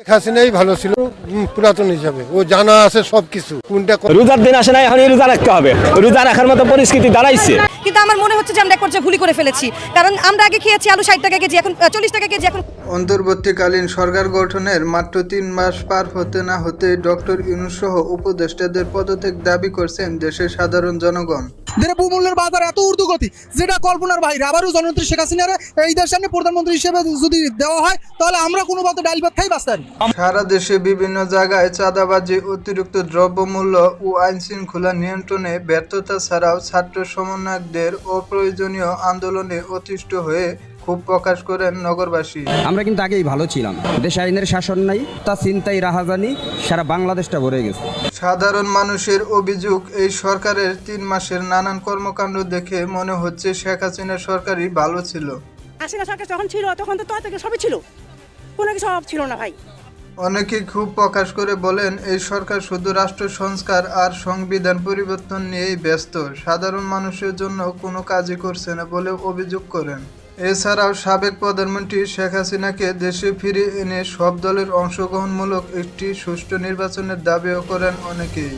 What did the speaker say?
শেখ হাসিনাই ভালো ছিল পুরাতন হিসাবে। ও জানা আছে সবকিছু। কোনটা রোজার দিন আসে না এখন রোজা রাখতে হবে। রোজা রাখার মতো পরিস্থিতি দাঁড়াইছে। কিন্তু আমার মনে হচ্ছে যে আমরা এক পর্যায়ে ভুলই করে ফেলেছি। কারণ আমরা আগে খেয়েছি আলু ষাট টাকা কেজি এখন চল্লিশ টাকা কেজি এখন অন্তর্বর্তীকালীন সরকার গঠনের মাত্র তিন মাস পার হতে না হতে ডক্টর ইউনুস সহ উপদেষ্টাদের পদত্যাগ দাবি করছেন দেশের সাধারণ জনগণ। দেড় বহুমূল্যের বাজার এত ঊর্ধ্বগতি, যেটা কল্পনার বাইরে আবারও জননেত্রী শেখ হাসিনার এই দেশের সামনে প্রধানমন্ত্রী হিসেবে যদি দেওয়া হয়, তাহলে আমরা কোনো মতো ডাল ভাত খাই, বাঁচতে সারা দেশে বিভিন্ন জায়গায় চাঁদাবাজি, অতিরিক্ত দ্রব্যমূল্য ও আইন শৃঙ্খলা নিয়ন্ত্রণে ব্যর্থতা ছাড়াও ছাত্র সমন্বয়কদের অপ্রয়োজনীয় আন্দোলনে অতিষ্ঠ হয়ে ক্ষোভ প্রকাশ করেন নগরবাসী। আমরা কিন্তু আগেই ভালো ছিলাম। দেশে আইনের শাসন নাই তা চিন্তাই রাহাজানি সারা বাংলাদেশটা ভরে গেছে। সাধারণ মানুষের অভিযোগ এই সরকারের তিন মাসের নানান কর্মকাণ্ড দেখে মনে হচ্ছে শেখ হাসিনার সরকারই ভালো ছিল। হাসিনা সরকার যখন ছিল তখন তো তত থেকে সবই ছিল। কোনো কিছু অভাব ছিল না ভাই। অনেকেই খুব প্রকাশ করে বলেন এই সরকার শুধু রাষ্ট্র সংস্কার আর সংবিধান পরিবর্তন নিয়েই ব্যস্ত। সাধারণ মানুষের জন্য কোনো কাজই করছে না বলে অভিযোগ করেন। এছাড়াও সাবেক প্রধানমন্ত্রী শেখ হাসিনাকে দেশে ফিরে এনে সব দলের অংশগ্রহণমূলক একটি সুষ্ঠু নির্বাচনের দাবিও করেন অনেকেই।